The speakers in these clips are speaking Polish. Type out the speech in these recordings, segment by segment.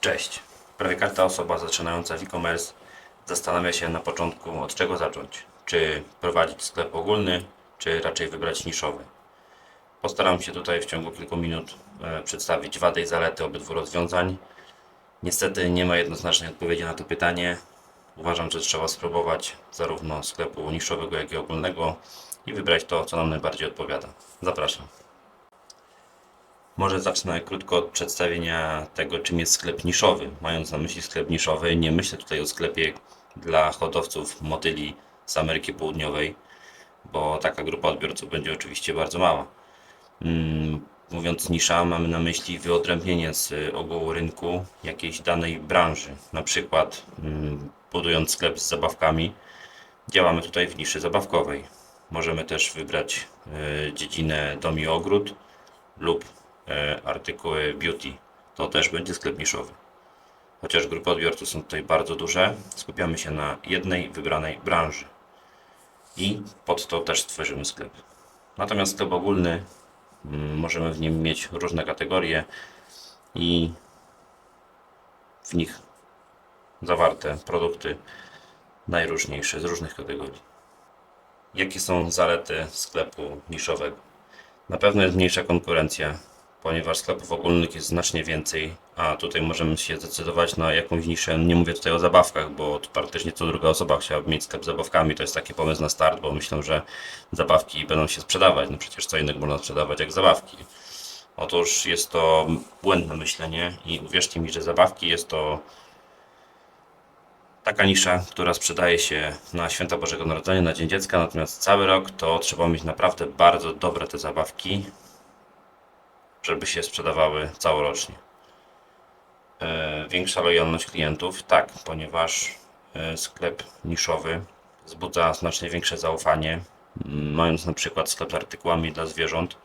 Cześć. Prawie każda osoba zaczynająca w e-commerce zastanawia się na początku od czego zacząć. Czy prowadzić sklep ogólny, czy raczej wybrać niszowy. Postaram się tutaj w ciągu kilku minut e, przedstawić wady i zalety obydwu rozwiązań. Niestety nie ma jednoznacznej odpowiedzi na to pytanie. Uważam, że trzeba spróbować zarówno sklepu niszowego, jak i ogólnego i wybrać to, co nam najbardziej odpowiada. Zapraszam. Może zacznę krótko od przedstawienia tego, czym jest sklep niszowy. Mając na myśli sklep niszowy, nie myślę tutaj o sklepie dla hodowców motyli z Ameryki Południowej, bo taka grupa odbiorców będzie oczywiście bardzo mała. Mm, Mówiąc nisza, mamy na myśli wyodrębnienie z ogółu rynku jakiejś danej branży. Na przykład, mm, budując sklep z zabawkami, działamy tutaj w niszy zabawkowej. Możemy też wybrać y, dziedzinę dom i ogród lub artykuły beauty. To też będzie sklep niszowy. Chociaż grupy odbiorców są tutaj bardzo duże, skupiamy się na jednej wybranej branży i pod to też stworzymy sklep. Natomiast sklep ogólny, mm, możemy w nim mieć różne kategorie i w nich zawarte produkty najróżniejsze z różnych kategorii. Jakie są zalety sklepu niszowego? Na pewno jest mniejsza konkurencja, ponieważ sklepów ogólnych jest znacznie więcej, a tutaj możemy się zdecydować na jakąś niszę. Nie mówię tutaj o zabawkach, bo praktycznie co druga osoba chciałaby mieć sklep z zabawkami. To jest taki pomysł na start, bo myślę, że zabawki będą się sprzedawać. No przecież co innego można sprzedawać jak zabawki. Otóż jest to błędne myślenie i uwierzcie mi, że zabawki jest to taka nisza, która sprzedaje się na święta Bożego Narodzenia, na Dzień Dziecka, natomiast cały rok to trzeba mieć naprawdę bardzo dobre te zabawki, żeby się sprzedawały całorocznie. E, Większa lojalność klientów, tak, ponieważ e, sklep niszowy wzbudza znacznie większe zaufanie, mając na przykład sklep z artykułami dla zwierząt.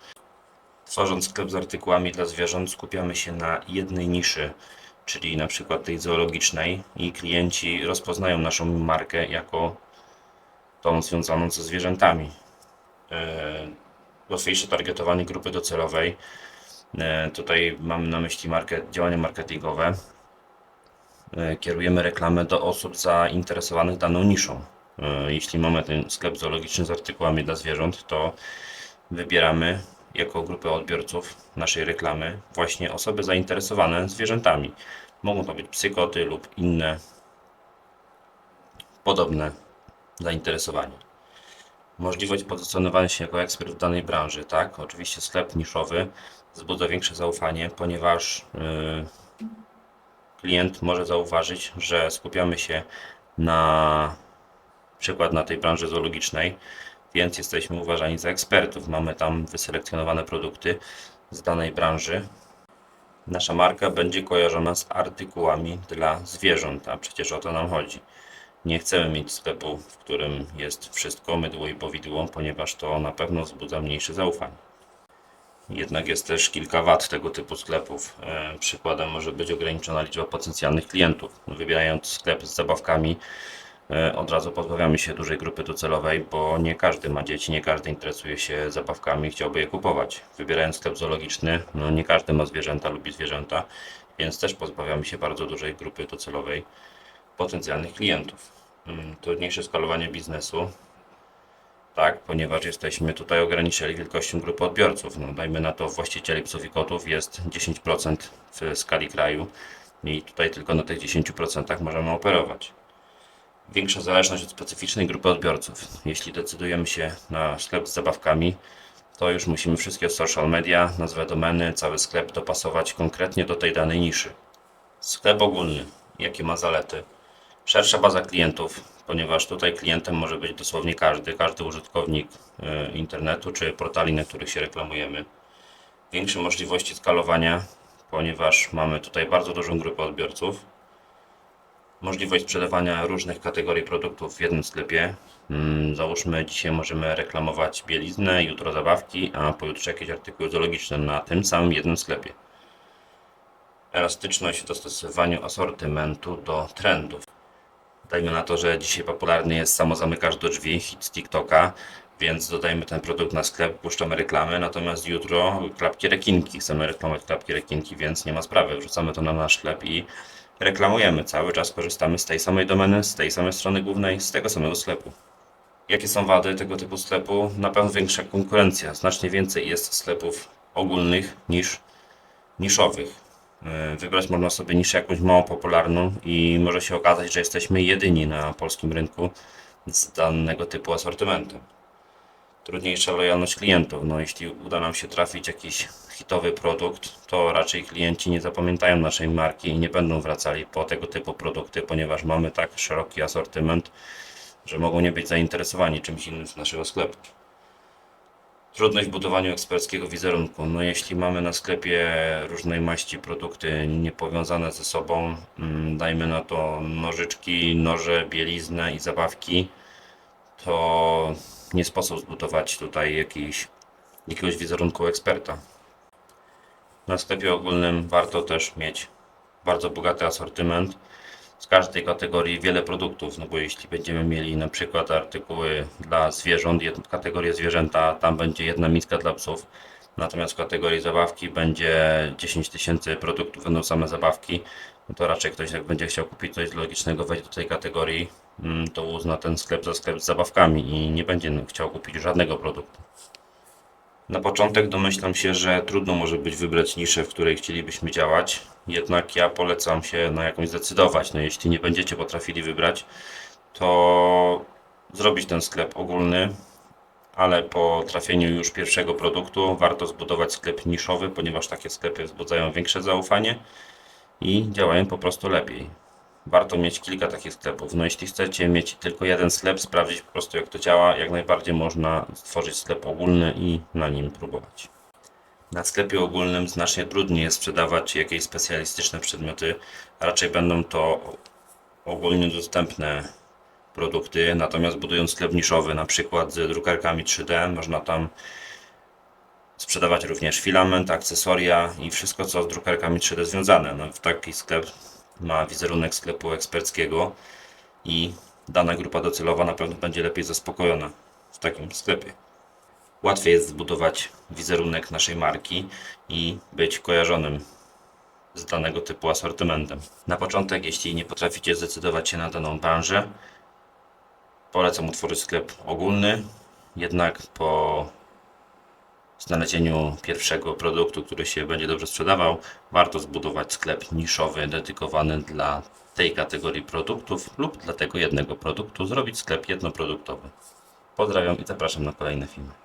Tworząc sklep z artykułami dla zwierząt skupiamy się na jednej niszy, czyli na przykład tej zoologicznej i klienci rozpoznają naszą markę jako tą związaną ze zwierzętami. E, Łatwiejsze targetowanie grupy docelowej. E, Tutaj mamy na myśli market, działania marketingowe. E, Kierujemy reklamę do osób zainteresowanych daną niszą. E, Jeśli mamy ten sklep zoologiczny z artykułami dla zwierząt, to wybieramy jako grupę odbiorców naszej reklamy właśnie osoby zainteresowane zwierzętami. Mogą to być psykoty lub inne podobne zainteresowania. Możliwość pozycjonowania się jako ekspert w danej branży, tak? Oczywiście sklep niszowy wzbudza większe zaufanie, ponieważ yy, klient może zauważyć, że skupiamy się na przykład na tej branży zoologicznej, więc jesteśmy uważani za ekspertów. Mamy tam wyselekcjonowane produkty z danej branży. Nasza marka będzie kojarzona z artykułami dla zwierząt, a przecież o to nam chodzi. Nie chcemy mieć sklepu, w którym jest wszystko mydło i powidło, ponieważ to na pewno wzbudza mniejsze zaufanie. Jednak jest też kilka wad tego typu sklepów. E, Przykładem może być ograniczona liczba potencjalnych klientów. Wybierając sklep z zabawkami, e, od razu pozbawiamy się dużej grupy docelowej, bo nie każdy ma dzieci, nie każdy interesuje się zabawkami i chciałby je kupować. Wybierając sklep zoologiczny, no nie każdy ma zwierzęta, lubi zwierzęta, więc też pozbawiamy się bardzo dużej grupy docelowej potencjalnych klientów. Mm, Trudniejsze skalowanie biznesu, tak, ponieważ jesteśmy tutaj ograniczeni wielkością grupy odbiorców. No, dajmy na to właścicieli psów i kotów jest 10% w skali kraju i tutaj tylko na tych 10% możemy operować. Większa zależność od specyficznej grupy odbiorców. Jeśli decydujemy się na sklep z zabawkami, to już musimy wszystkie social media, nazwę domeny, cały sklep dopasować konkretnie do tej danej niszy. Sklep ogólny. Jakie ma zalety? Szersza baza klientów, ponieważ tutaj klientem może być dosłownie każdy, każdy użytkownik e, internetu czy portali, na których się reklamujemy. Większe możliwości skalowania, ponieważ mamy tutaj bardzo dużą grupę odbiorców. Możliwość sprzedawania różnych kategorii produktów w jednym sklepie. Mm, Załóżmy, dzisiaj możemy reklamować bieliznę, jutro zabawki, a pojutrze jakieś artykuły zoologiczne na tym samym jednym sklepie. Elastyczność w dostosowaniu asortymentu do trendów. Dajmy na to, że dzisiaj popularny jest samo zamykasz do drzwi, hit TikToka. Więc dodajmy ten produkt na sklep, puszczamy reklamy, natomiast jutro klapki rekinki. Chcemy reklamować klapki rekinki, więc nie ma sprawy. Wrzucamy to na nasz sklep i reklamujemy. Cały czas korzystamy z tej samej domeny, z tej samej strony głównej, z tego samego sklepu. Jakie są wady tego typu sklepu? Na pewno większa konkurencja. Znacznie więcej jest sklepów ogólnych niż niszowych. Yy, Wybrać można sobie niszę jakąś mało popularną i może się okazać, że jesteśmy jedyni na polskim rynku z danego typu asortymentem. Trudniejsza lojalność klientów. No, jeśli uda nam się trafić jakiś hitowy produkt, to raczej klienci nie zapamiętają naszej marki i nie będą wracali po tego typu produkty, ponieważ mamy tak szeroki asortyment, że mogą nie być zainteresowani czymś innym z naszego sklepu. Trudność w budowaniu eksperckiego wizerunku. No jeśli mamy na sklepie różnej maści produkty niepowiązane ze sobą, mm, dajmy na to nożyczki, noże, bieliznę i zabawki, to nie sposób zbudować tutaj jakiś, jakiegoś wizerunku eksperta. Na sklepie ogólnym warto też mieć bardzo bogaty asortyment. Z każdej kategorii wiele produktów, no bo jeśli będziemy mieli na przykład artykuły dla zwierząt, kategorię zwierzęta, tam będzie jedna miska dla psów, natomiast w kategorii zabawki będzie 10 tysięcy produktów, będą same zabawki, no to raczej ktoś jak będzie chciał kupić coś logicznego, wejść do tej kategorii, mm, to uzna ten sklep za sklep z zabawkami i nie będzie chciał kupić żadnego produktu. Na początek domyślam się, że trudno może być wybrać niszę, w której chcielibyśmy działać, jednak ja polecam się na jakąś zdecydować. No jeśli nie będziecie potrafili wybrać, to zrobić ten sklep ogólny, ale po trafieniu już pierwszego produktu warto zbudować sklep niszowy, ponieważ takie sklepy wzbudzają większe zaufanie i działają po prostu lepiej. Warto mieć kilka takich sklepów. No jeśli chcecie mieć tylko jeden sklep, sprawdzić po prostu jak to działa, jak najbardziej można stworzyć sklep ogólny i na nim próbować. Na sklepie ogólnym znacznie trudniej jest sprzedawać jakieś specjalistyczne przedmioty. Raczej będą to ogólnie dostępne produkty, natomiast budując sklep niszowy, na przykład z drukarkami 3D, można tam sprzedawać również filament, akcesoria i wszystko co z drukarkami 3D związane. No, w taki sklep ma wizerunek sklepu eksperckiego i dana grupa docelowa na pewno będzie lepiej zaspokojona w takim sklepie. Łatwiej jest zbudować wizerunek naszej marki i być kojarzonym z danego typu asortymentem. Na początek, jeśli nie potraficie zdecydować się na daną branżę, polecam utworzyć sklep ogólny, jednak po znalezieniu pierwszego produktu, który się będzie dobrze sprzedawał, warto zbudować sklep niszowy dedykowany dla tej kategorii produktów lub dla tego jednego produktu, zrobić sklep jednoproduktowy. Pozdrawiam i zapraszam na kolejne filmy.